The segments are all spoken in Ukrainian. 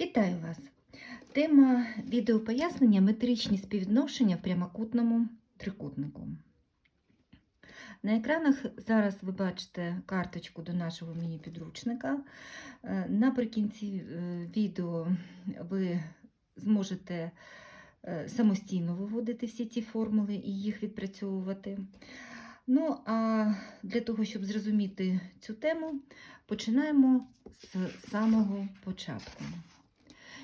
Вітаю вас! Тема відеопояснення метричні співвідношення в прямокутному трикутнику. На екранах зараз ви бачите карточку до нашого міні-підручника. Е, Наприкінці е, відео ви зможете е, самостійно виводити всі ці формули і їх відпрацьовувати. Ну, а для того, щоб зрозуміти цю тему, починаємо з самого початку.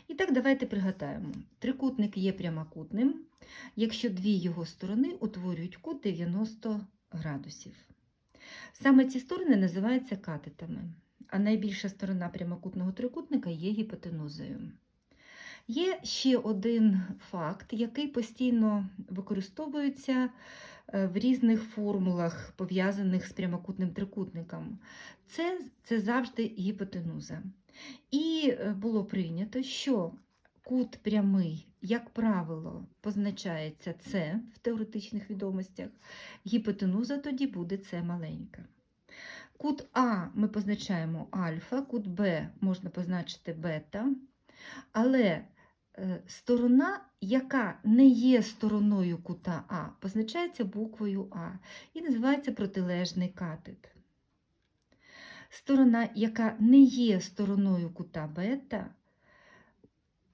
І так, давайте пригадаємо. Трикутник є прямокутним, якщо дві його сторони утворюють кут 90 градусів. Саме ці сторони називаються катетами, а найбільша сторона прямокутного трикутника є гіпотенузою. Є ще один факт, який постійно використовується е, в різних формулах, пов'язаних з прямокутним трикутником. Це, це завжди гіпотенуза. І е, було прийнято, що кут прямий, як правило, позначається С в теоретичних відомостях, гіпотенуза тоді буде С маленька. Кут А ми позначаємо альфа, кут Б можна позначити бета, але е, сторона, яка не є стороною кута А, позначається буквою А і називається протилежний катет. Сторона, яка не є стороною кута бета,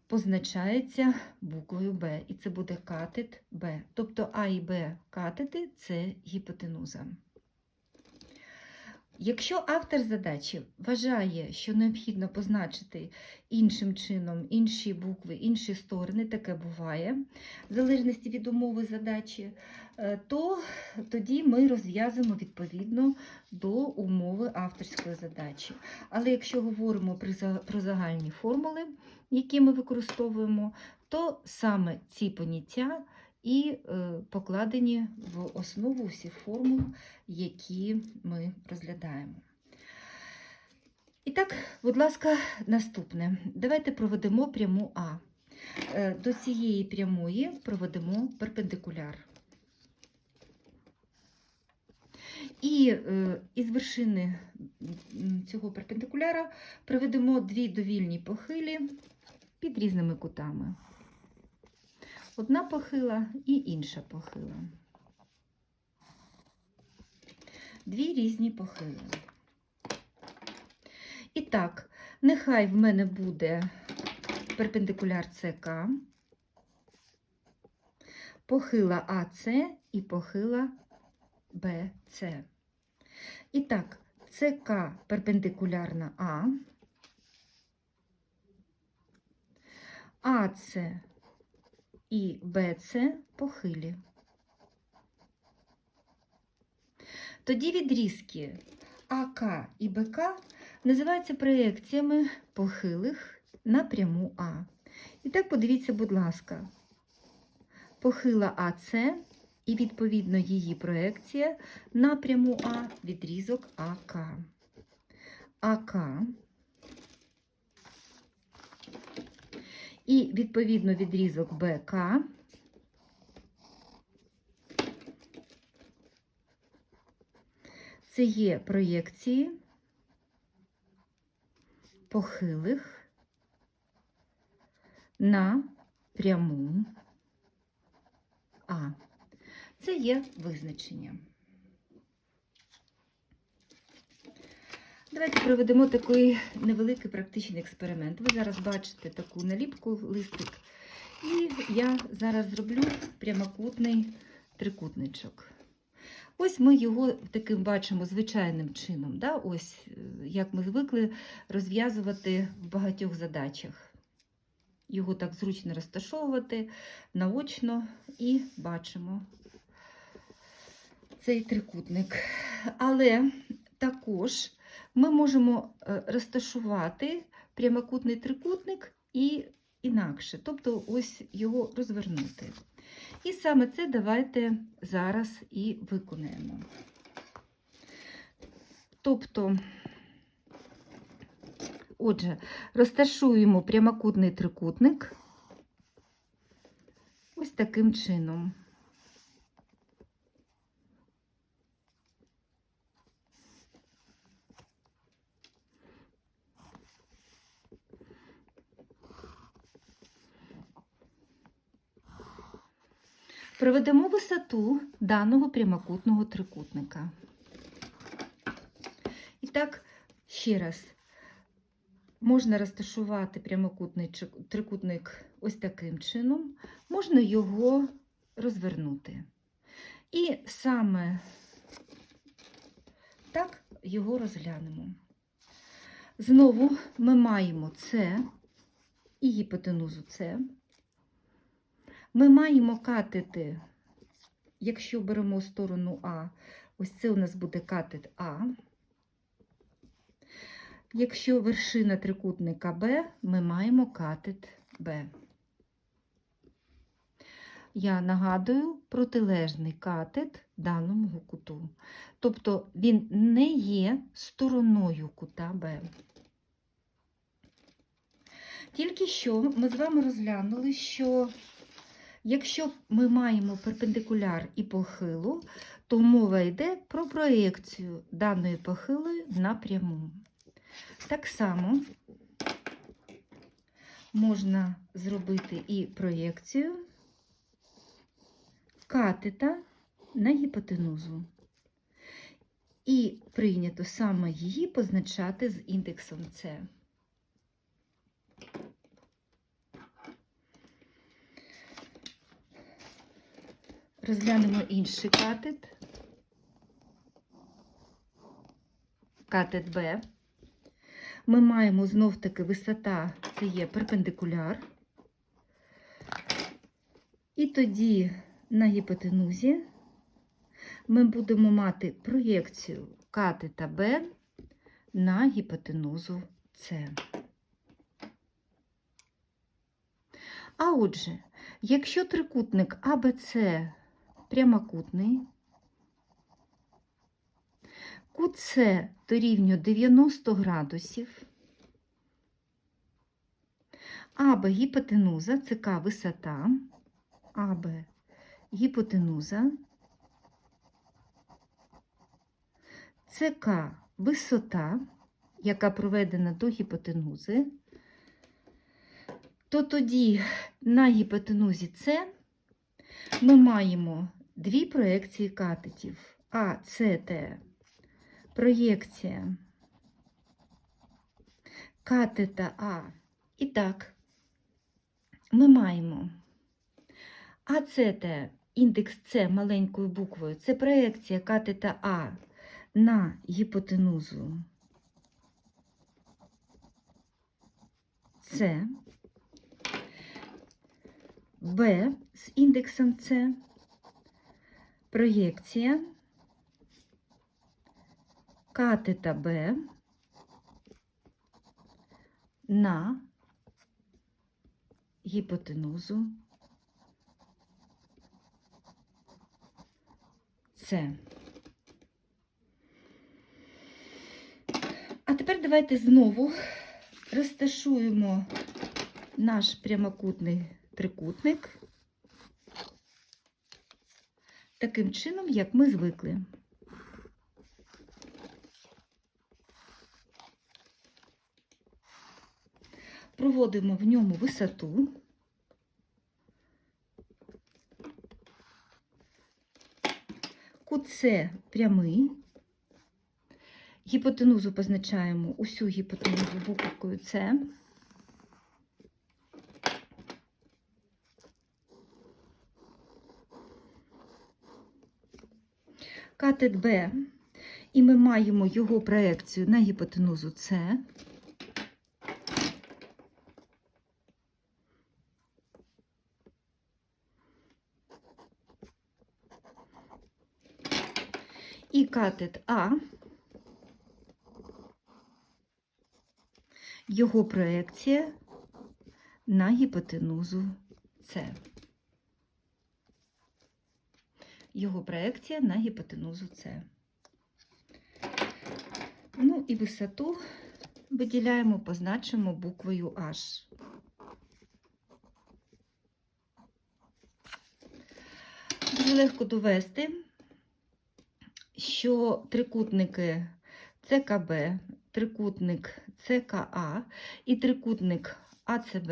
позначається буквою Б, і це буде катет Б. Тобто А і Б катети це гіпотенуза. Якщо автор задачі вважає, що необхідно позначити іншим чином інші букви, інші сторони, таке буває, в залежності від умови задачі, е, то тоді ми розв'язуємо відповідно до умови авторської задачі. Але якщо говоримо про загальні формули, які ми використовуємо, то саме ці поняття і е, покладені в основу всіх формул, які ми розглядаємо. І так, будь ласка, наступне. Давайте проведемо пряму А. Е, До цієї прямої проведемо перпендикуляр. І е, із вершини цього перпендикуляра проведемо дві довільні похилі під різними кутами. Одна похила і інша похила. Дві різні похили. І так, нехай в мене буде перпендикуляр ЦК, похила АЦ і похила БЦ. І так, ЦК перпендикулярна А, АЦ і БЦ похилі. Тоді відрізки АК і БК називаються проєкціями похилих на пряму А. І так подивіться, будь ласка, похила АЦ і відповідно її проекція на пряму А відрізок АК. АК і відповідно відрізок БК. Це є проєкції похилих на пряму А. Це є визначення. Давайте проведемо такий невеликий практичний експеримент. Ви зараз бачите таку наліпку, листик, і я зараз зроблю прямокутний трикутничок. Ось ми його таким бачимо звичайним чином. Да? Ось е, як ми звикли розв'язувати в багатьох задачах. Його так зручно розташовувати наочно і бачимо цей трикутник. Але також ми можемо е, розташувати прямокутний трикутник і інакше, тобто ось його розвернути. І саме це давайте зараз і виконаємо. Тобто, отже, розташуємо прямокутний трикутник ось таким чином. Проведемо висоту даного прямокутного трикутника. І так, ще раз, можна розташувати прямокутний трикутник ось таким чином, можна його розвернути. І саме так його розглянемо. Знову ми маємо С і гіпотенузу С. Ми маємо катети, якщо беремо сторону А, ось це у нас буде катет А. Якщо вершина трикутника Б, ми маємо катет Б. Я нагадую протилежний катет даному куту. Тобто він не є стороною кута Б. Тільки що ми з вами розглянули, що якщо ми маємо перпендикуляр і похилу, то мова йде про проєкцію даної похилої на пряму. Так само можна зробити і проєкцію катета на гіпотенузу. І прийнято саме її позначати з індексом С. Розглянемо інший катет. Катет Б. Ми маємо знов-таки висота, це є перпендикуляр. І тоді на гіпотенузі ми будемо мати проєкцію катета Б на гіпотенузу С. А отже, якщо трикутник АБЦ прямокутний, кут С дорівнює 90 градусів, АБ гіпотенуза, ЦК висота, АБ гіпотенуза, ЦК висота, яка проведена до гіпотенузи, то тоді на гіпотенузі С ми маємо дві проекції катетів. А, С, Т. Проєкція катета А. І так, ми маємо АЦТ, індекс С маленькою буквою, це проекція катета А на гіпотенузу С. Б з індексом С, проєкція. Катета Б. На гіпотенузу. С. А тепер давайте знову розташуємо наш прямокутний трикутник таким чином, як ми звикли. Проводимо в ньому висоту. Кут С прямий. Гіпотенузу позначаємо усю гіпотенузу буковкою С. Катет Б, і ми маємо його проекцію на гіпотенузу С. І катет А, його проекція на гіпотенузу С. Його проекція на гіпотенузу С. Ну і висоту виділяємо, позначимо буквою H. Дуже легко довести, що трикутники ЦКБ, трикутник ЦКА і трикутник АЦБ,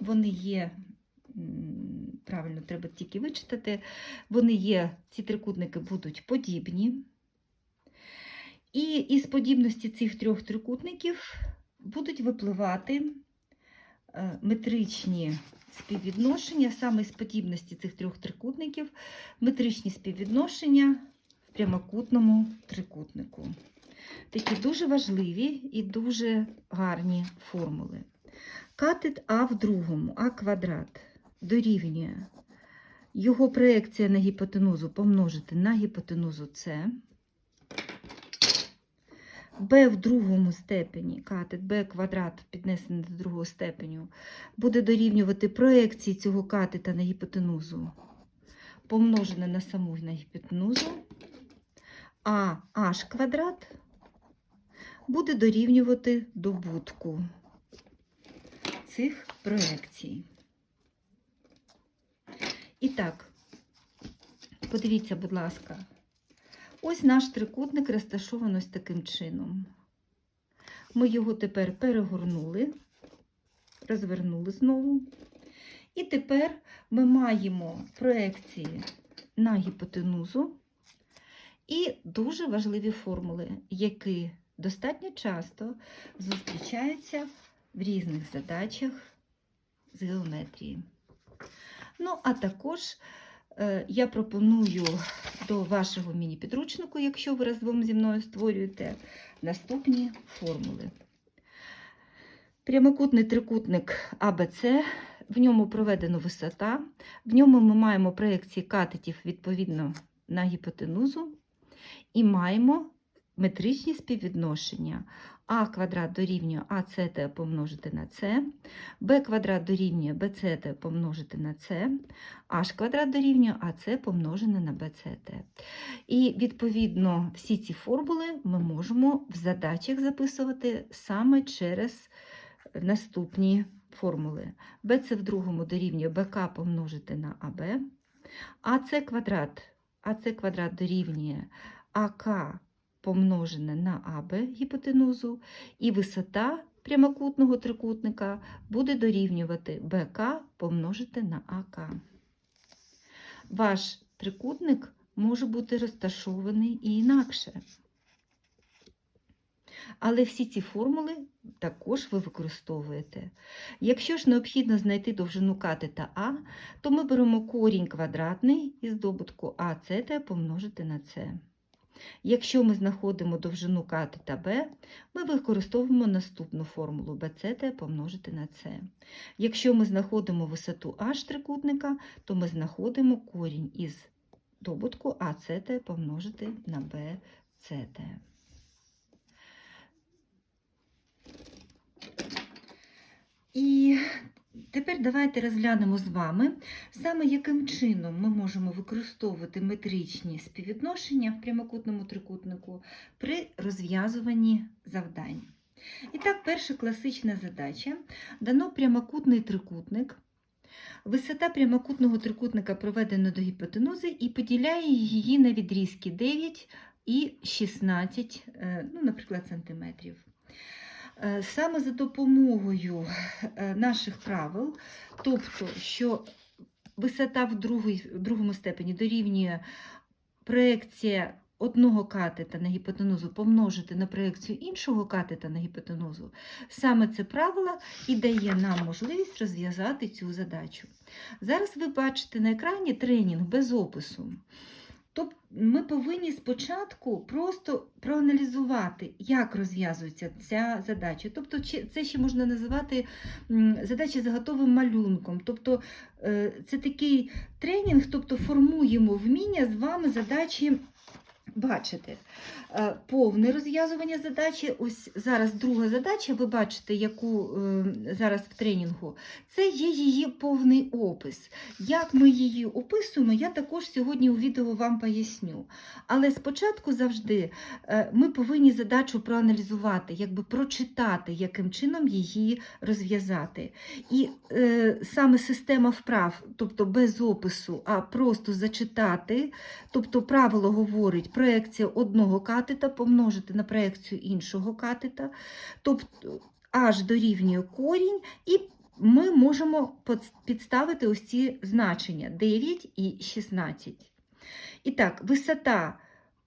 вони є правильно, треба тільки вичитати. Вони є, ці трикутники будуть подібні. І із подібності цих трьох трикутників будуть випливати е, метричні співвідношення, саме з подібності цих трьох трикутників, метричні співвідношення в прямокутному трикутнику. Такі дуже важливі і дуже гарні формули. Катет А в другому, А квадрат дорівнює його проекція на гіпотенузу помножити на гіпотенузу С. b в другому степені, катет b квадрат піднесений до другого степеню, буде дорівнювати проекції цього катета на гіпотенузу, помножене на саму на гіпотенузу, а h квадрат буде дорівнювати добутку цих проекцій. І так, подивіться, будь ласка, ось наш трикутник розташований ось таким чином. Ми його тепер перегорнули, розвернули знову. І тепер ми маємо проекції на гіпотенузу і дуже важливі формули, які достатньо часто зустрічаються в різних задачах з геометрії. Ну, а також е, я пропоную до вашого міні-підручнику, якщо ви разом зі мною створюєте, наступні формули. Прямокутний трикутник АБЦ, в ньому проведено висота, в ньому ми маємо проекції катетів відповідно на гіпотенузу і маємо метричні співвідношення. А квадрат дорівнює АЦТ помножити на С, Б квадрат дорівнює БЦТ помножити на С, H квадрат дорівнює АЦ помножене на БЦТ. І відповідно всі ці формули ми можемо в задачах записувати саме через наступні формули. БЦ в другому дорівнює БК помножити на АБ, АЦ квадрат, АЦ квадрат дорівнює АК помножене на АБ гіпотенузу, і висота прямокутного трикутника буде дорівнювати БК помножити на АК. Ваш трикутник може бути розташований і інакше. Але всі ці формули також ви використовуєте. Якщо ж необхідно знайти довжину катета А, то ми беремо корінь квадратний із добутку АЦТ помножити на С. Якщо ми знаходимо довжину катета Б, ми використовуємо наступну формулу BCT помножити на С. Якщо ми знаходимо висоту H трикутника, то ми знаходимо корінь із добутку АЦТ помножити на BCT. І Тепер давайте розглянемо з вами, саме яким чином ми можемо використовувати метричні співвідношення в прямокутному трикутнику при розв'язуванні завдань. І так, перша класична задача. Дано прямокутний трикутник. Висота прямокутного трикутника проведена до гіпотенузи і поділяє її на відрізки 9 і 16, е, ну, наприклад, сантиметрів. Е, Саме за допомогою е, наших правил, тобто, що висота в, другому степені дорівнює проекція одного катета на гіпотенузу помножити на проекцію іншого катета на гіпотенузу, саме це правило і дає нам можливість розв'язати цю задачу. Зараз ви бачите на екрані тренінг без опису. Тобто ми повинні спочатку просто проаналізувати, як розв'язується ця задача. Тобто, це ще можна називати задача за готовим малюнком. Тобто е, це такий тренінг, тобто формуємо вміння з вами задачі. Бачите, е, повне розв'язування задачі. Ось зараз друга задача, ви бачите, яку е, зараз в тренінгу, це є її повний опис. Як ми її описуємо, я також сьогодні у відео вам поясню. Але спочатку завжди е, ми повинні задачу проаналізувати, якби прочитати, яким чином її розв'язати. І е, саме система вправ, тобто без опису, а просто зачитати, тобто правило говорить проекція одного катета помножити на проекцію іншого катета, тобто аж дорівнює корінь і ми можемо підставити ось ці значення 9 і 16. І так, висота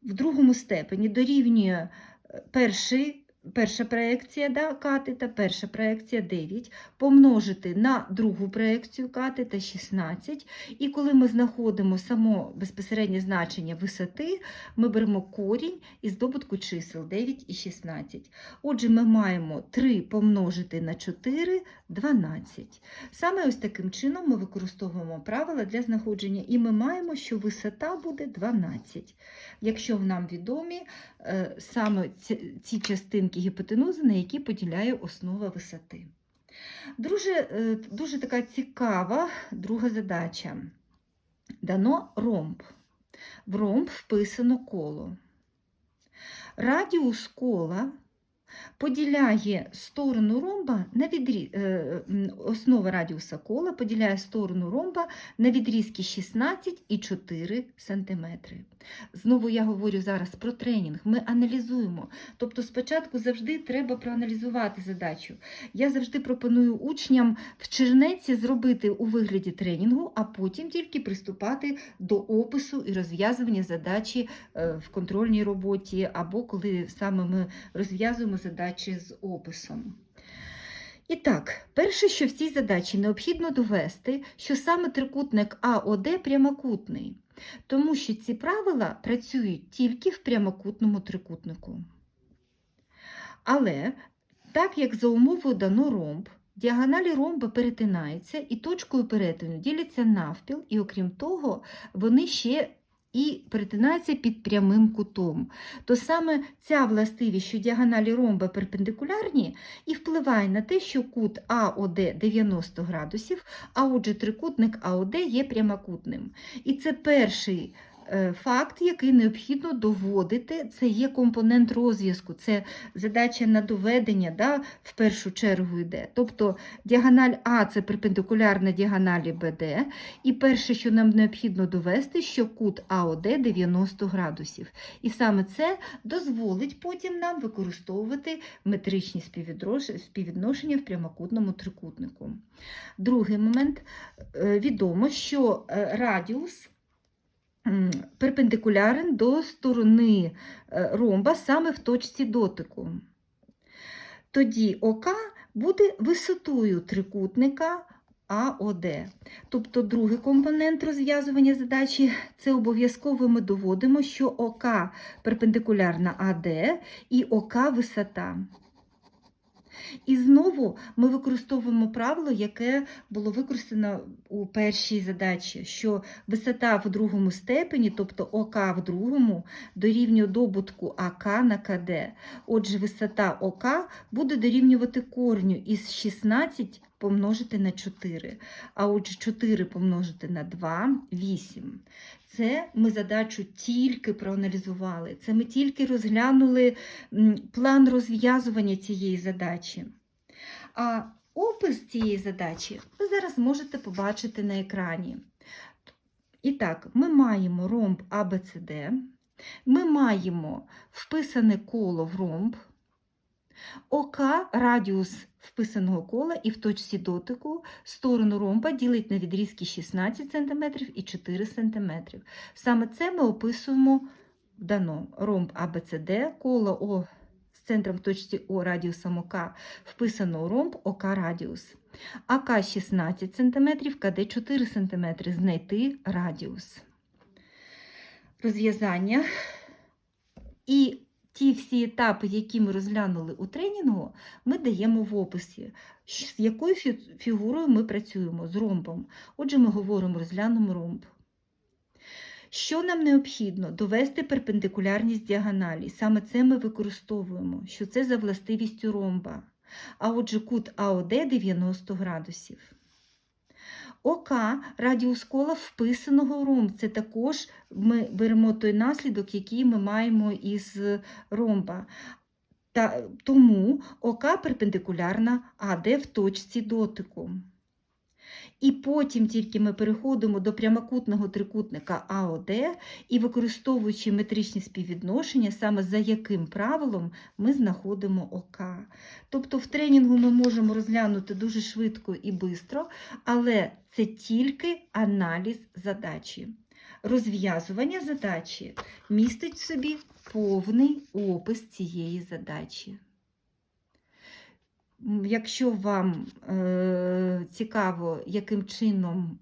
в другому степені дорівнює е, перший, перша проекція да, катета, перша проекція 9, помножити на другу проекцію катета 16. І коли ми знаходимо само безпосереднє значення висоти, ми беремо корінь із добутку чисел 9 і 16. Отже, ми маємо 3 помножити на 4 12. Саме ось таким чином ми використовуємо правила для знаходження, і ми маємо, що висота буде 12. Якщо нам відомі саме ці, ці частинки гіпотенузи, на які поділяє основа висоти. Дуже, е, дуже така цікава друга задача. Дано ромб. В ромб вписано коло. Радіус кола поділяє сторону ромба на відрі... е, основа радіуса кола поділяє сторону ромба на відрізки 16 і 4 см. Знову я говорю зараз про тренінг. Ми аналізуємо. Тобто спочатку завжди треба проаналізувати задачу. Я завжди пропоную учням в чернеці зробити у вигляді тренінгу, а потім тільки приступати до опису і розв'язування задачі е, в контрольній роботі, або коли саме ми розв'язуємо задачі з описом. І так, перше, що в цій задачі необхідно довести, що саме трикутник АОД прямокутний, тому що ці правила працюють тільки в прямокутному трикутнику. Але так як за умовою дано ромб, діагоналі ромба перетинаються і точкою перетину діляться навпіл, і окрім того, вони ще і перетинається під прямим кутом. То саме ця властивість, що діагоналі ромба перпендикулярні, і впливає на те, що кут АОД 90 градусів, а отже трикутник АОД є прямокутним. І це перший факт, який необхідно доводити, це є компонент розв'язку, це задача на доведення, да, в першу чергу йде. Тобто діагональ А це перпендикулярна діагоналі БД, і перше, що нам необхідно довести, що кут АОД 90 градусів. І саме це дозволить потім нам використовувати метричні співвідношення в прямокутному трикутнику. Другий момент Е, відомо, що е, радіус перпендикулярен до сторони е, ромба саме в точці дотику. Тоді ОК буде висотою трикутника АОД. Тобто другий компонент розв'язування задачі це обов'язково ми доводимо, що ОК перпендикулярна АД і ОК висота. І знову ми використовуємо правило, яке було використано у першій задачі, що висота в другому степені, тобто ОК в другому, дорівнює добутку АК на КД. Отже, висота ОК буде дорівнювати корню із 16 помножити на 4. А отже, 4 помножити на 2 – 8. Це ми задачу тільки проаналізували. Це ми тільки розглянули план розв'язування цієї задачі. А опис цієї задачі ви зараз можете побачити на екрані. І так, ми маємо ромб ABCD, ми маємо вписане коло в ромб, ОК радіус вписаного кола і в точці дотику сторону ромба ділить на відрізки 16 см і 4 см. Саме це ми описуємо дано ромб ABCD, коло О з центром в точці О радіусом ОК вписано ромб ОК радіус. АК 16 см, КД 4 см. Знайти радіус. Розв'язання. І ті всі етапи, які ми розглянули у тренінгу, ми даємо в описі, з якою фігурою ми працюємо з ромбом. Отже, ми говоримо, розглянемо ромб. Що нам необхідно? Довести перпендикулярність діагоналі. Саме це ми використовуємо, що це за властивістю ромба. А отже, кут АОД 90 градусів. ОК радіус кола вписаного ромб. Це також ми беремо той наслідок, який ми маємо із ромба. Та, тому ОК перпендикулярна АД в точці дотику. І потім тільки ми переходимо до прямокутного трикутника АОД і використовуючи метричні співвідношення, саме за яким правилом ми знаходимо ОК. Тобто в тренінгу ми можемо розглянути дуже швидко і швидко, але це тільки аналіз задачі. Розв'язування задачі містить в собі повний опис цієї задачі. Якщо вам е, цікаво, яким чином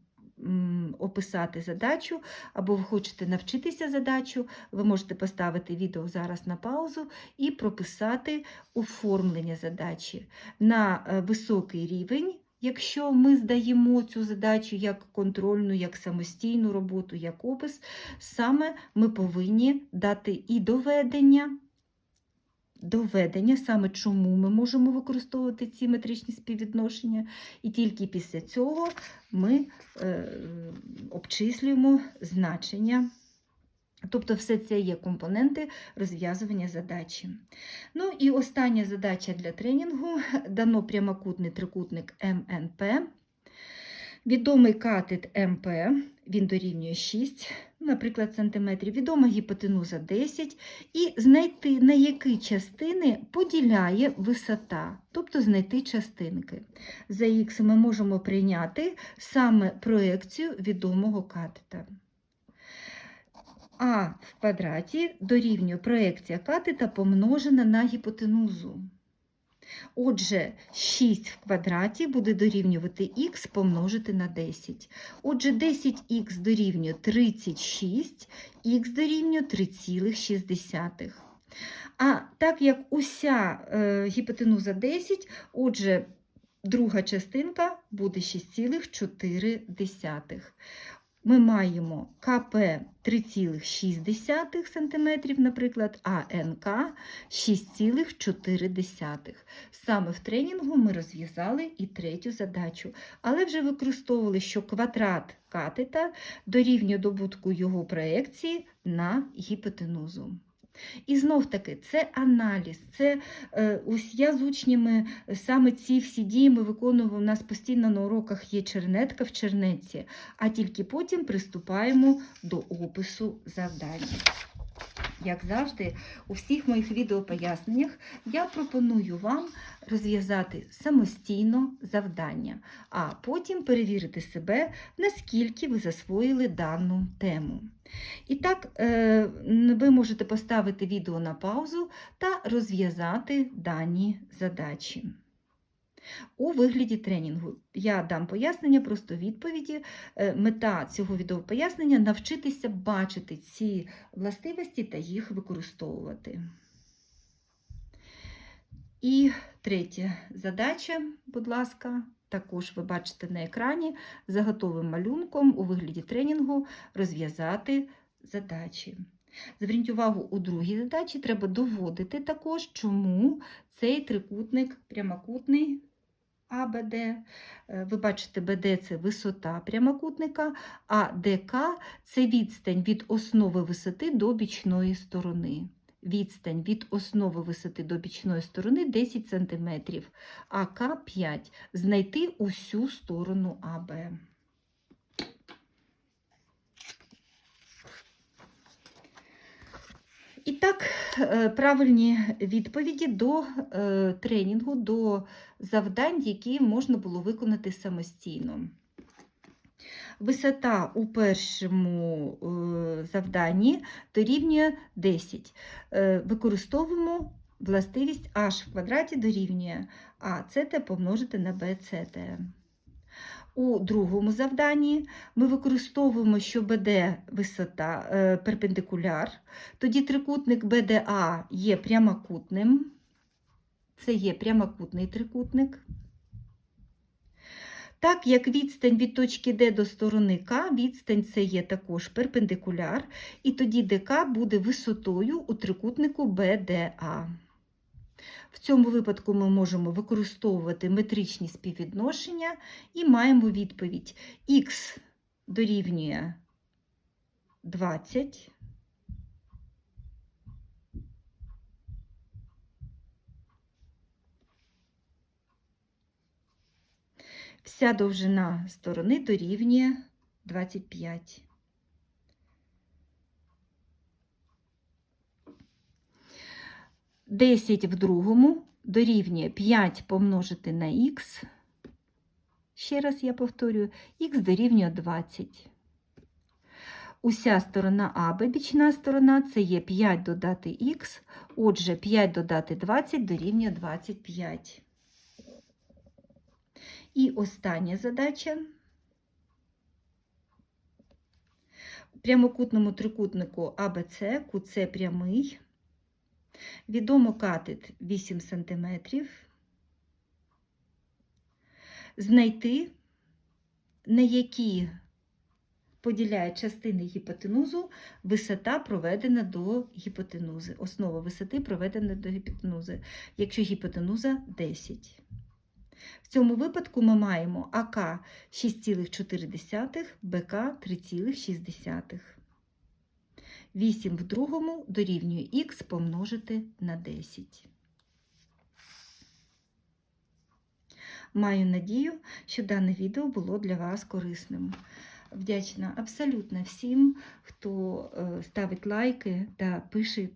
описати задачу, або ви хочете навчитися задачу, ви можете поставити відео зараз на паузу і прописати оформлення задачі на е, високий рівень. Якщо ми здаємо цю задачу як контрольну, як самостійну роботу, як опис, саме ми повинні дати і доведення, доведення, саме чому ми можемо використовувати ці метричні співвідношення, і тільки після цього ми е, обчислюємо значення. Тобто, все це є компоненти розв'язування задачі. Ну і остання задача для тренінгу дано прямокутний трикутник МНП. Відомий катет МП, він дорівнює 6, наприклад, сантиметрів, відома гіпотенуза 10, і знайти, на які частини поділяє висота, тобто знайти частинки. За х ми можемо прийняти саме проекцію відомого катета. А в квадраті дорівнює проекція катета помножена на гіпотенузу. Отже, 6 в квадраті буде дорівнювати х помножити на 10. Отже, 10х дорівнює 36, х дорівнює 3,6. А так як уся е, гіпотенуза 10, отже, друга частинка буде 6,4. Ми маємо КП 3,6 см, наприклад, а НК 6,4. Саме в тренінгу ми розв'язали і третю задачу, але вже використовували, що квадрат катета дорівнює добутку його проекції на гіпотенузу. І знов таки, це аналіз, це е, ось я з учнями е, саме ці всі дії ми виконуємо. У нас постійно на уроках є чернетка в чернетці, а тільки потім приступаємо до опису завдань. Як завжди, у всіх моїх відеопоясненнях я пропоную вам розв'язати самостійно завдання, а потім перевірити себе, наскільки ви засвоїли дану тему. І так, е, ви можете поставити відео на паузу та розв'язати дані задачі. У вигляді тренінгу я дам пояснення, просто відповіді. Е, Мета цього відеопояснення навчитися бачити ці властивості та їх використовувати. І третя задача, будь ласка, також ви бачите на екрані за готовим малюнком у вигляді тренінгу розв'язати задачі. Зверніть увагу, у другій задачі треба доводити також, чому цей трикутник прямокутний АБД. Е, Ви бачите, БД це висота прямокутника, а ДК це відстань від основи висоти до бічної сторони. Відстань від основи висоти до бічної сторони 10 см, а К 5 Знайти усю сторону АБ. І так, е, правильні відповіді до е, тренінгу, до завдань, які можна було виконати самостійно. Висота у першому е, завданні дорівнює 10. Е, Використовуємо властивість h в квадраті дорівнює АЦТ помножити на BCT. У другому завданні ми використовуємо, що БД висота е, перпендикуляр, тоді трикутник БДА є прямокутним. Це є прямокутний трикутник. Так як відстань від точки Д до сторони К, відстань це є також перпендикуляр, і тоді ДК буде висотою у трикутнику БДА. В цьому випадку ми можемо використовувати метричні співвідношення і маємо відповідь х дорівнює 20. Вся довжина сторони дорівнює 25. Десять в другому дорівнює 5 помножити на х. Ще раз я повторюю, х дорівнює 20. Уся сторона АБ, бічна сторона, це є 5 додати х, отже, 5 додати 20 дорівнює 25. І остання задача. В прямокутному трикутнику АБЦ, КУЦ прямий, відомо катет 8 см. Знайти, на які поділяє частини гіпотенузу висота проведена до гіпотенузи. Основа висоти проведена до гіпотенузи, якщо гіпотенуза 10. В цьому випадку ми маємо АК 6,4, БК 3,6. 8 в другому дорівнює х помножити на 10. Маю надію, що дане відео було для вас корисним. Вдячна абсолютно всім, хто е, ставить лайки та пише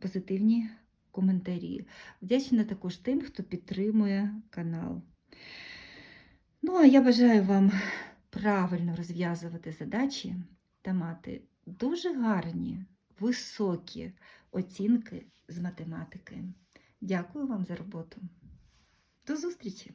позитивні коментарі. Вдячна також тим, хто підтримує канал. Ну, а я бажаю вам правильно розв'язувати задачі та мати дуже гарні, високі оцінки з математики. Дякую вам за роботу. До зустрічі!